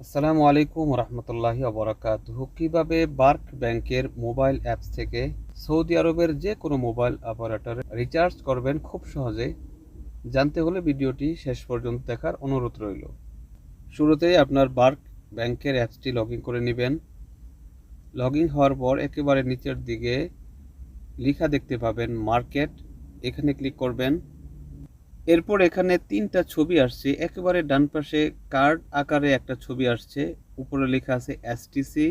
আসসালামু আলাইকুম রহমতুল্লাহি অবরাকাতুহ কীভাবে বার্ক ব্যাংকের মোবাইল অ্যাপস থেকে সৌদি আরবের যে কোনো মোবাইল অপারেটরে রিচার্জ করবেন খুব সহজে। জানতে হলে ভিডিওটি শেষ পর্যন্ত দেখার অনুরোধ রইল। শুরুতেই আপনার বার্ক ব্যাংকের অ্যাপসটি লগ করে নেবেন। লগ হওয়ার পর একেবারে নিচের দিকে লেখা দেখতে পাবেন মার্কেট। এখানে ক্লিক করবেন। এরপর এখানে তিনটা ছবি আসছে। একেবারে ডান পাশে কার্ড আকারে একটা ছবি আসছে। উপরে লেখা আছে এসটিসি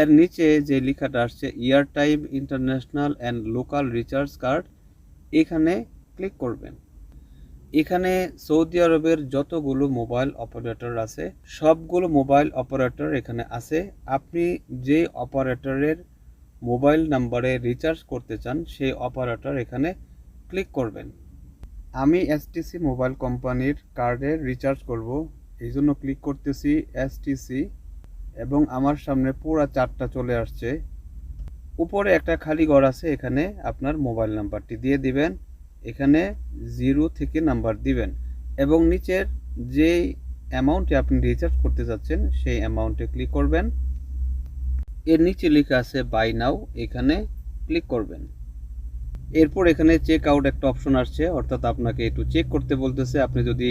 এর নিচে যে লেখাটা আসছে air time international and local recharge card এখানে ক্লিক করবেন। এখানে সৌদি আরবের যতগুলো মোবাইল অপারেটর আছে, সবগুলো মোবাইল অপারেটর এখানে আছে। আপনি যে অপারেটরের মোবাইল নাম্বারে রিচার্জ করতে চান, সেই অপারেটর এখানে ক্লিক করবেন। আমি এসটিসি মোবাইল কোম্পানির কার্ডে রিচার্জ করব। এই জন্য ক্লিক করতেছি এসটিসি এবং আমার সামনে পুরো চারটা চলে আসছে। উপরে একটা খালি ঘর আছে, এখানে আপনার মোবাইল নাম্বারটি দিয়ে দিবেন। এখানে জিরো থেকে নাম্বার দিবেন এবং নিচের যে অ্যামাউন্টে আপনি রিচার্জ করতে যাচ্ছেন, সেই অ্যামাউন্টে ক্লিক করবেন। এর নিচে লেখা আছে বাই নাও এখানে ক্লিক করবেন। এরপর এখানে চেক আউট একটা অপশন আসছে, অর্থাৎ আপনাকে একটু চেক করতে বলতেছে। আপনি যদি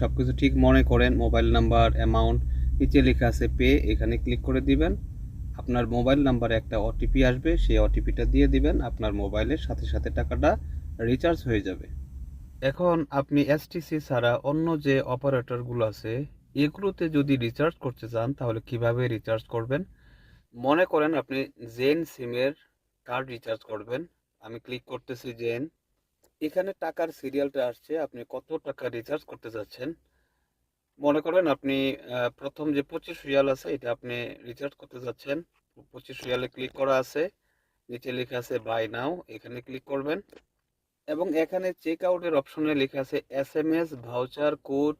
সব কিছু ঠিক মনে করেন মোবাইল নাম্বার অ্যামাউন্ট নিচে লেখা আছে পে এখানে ক্লিক করে দিবেন। আপনার মোবাইল নাম্বারে একটা ওটিপি আসবে, সেই ওটিপিটা দিয়ে দিবেন। আপনার মোবাইলের সাথে সাথে টাকাটা রিচার্জ হয়ে যাবে। এখন আপনি এসটিসি ছাড়া অন্য যে অপারেটরগুলো আছে, এগুলোতে যদি রিচার্জ করতে চান, তাহলে কীভাবে রিচার্জ করবেন? মনে করেন আপনি জেন সিমের কার্ড রিচার্জ করবেন। আমি ক্লিক করতেছি জেন এখানে টাকার সিরিয়ালটা আসছে, আপনি কত টাকা রিচার্জ করতে যাচ্ছেন? মনে করেন আপনি প্রথম যে পঁচিশ রিয়াল আছে, এটা আপনি রিচার্জ করতে যাচ্ছেন। পঁচিশ রিয়ালে ক্লিক করা আছে, নিচে লেখা আছে বাই নাও এখানে ক্লিক করবেন। এবং এখানে চেক আউটের অপশনে লেখা আছে S M S voucher code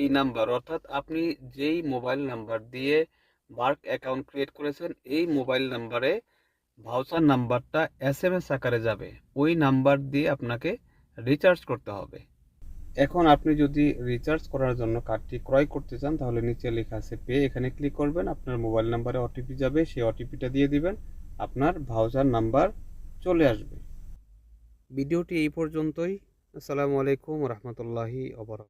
এই নাম্বার অর্থাৎ আপনি যেই মোবাইল নাম্বার দিয়ে বার্ক অ্যাকাউন্ট ক্রিয়েট করেছেন, এই মোবাইল নাম্বারে ভাউচার নাম্বারটা এস এম এস আকারে যাবে। ওই নাম্বার দিয়ে আপনাকে রিচার্জ করতে হবে। এখন আপনি যদি রিচার্জ করার জন্য কার্ডটি ক্রয় করতে চান, তাহলে নিচে লেখা আছে পে এখানে ক্লিক করবেন, আপনার মোবাইল নাম্বারে ওটিপি যাবে, সেই ওটিপিটা দিয়ে দিবেন, আপনার ভাউচার নাম্বার চলে আসবে। ভিডিওটি এই পর্যন্তই। আসসালামু আলাইকুম রহমতুল্লাহি অবরাক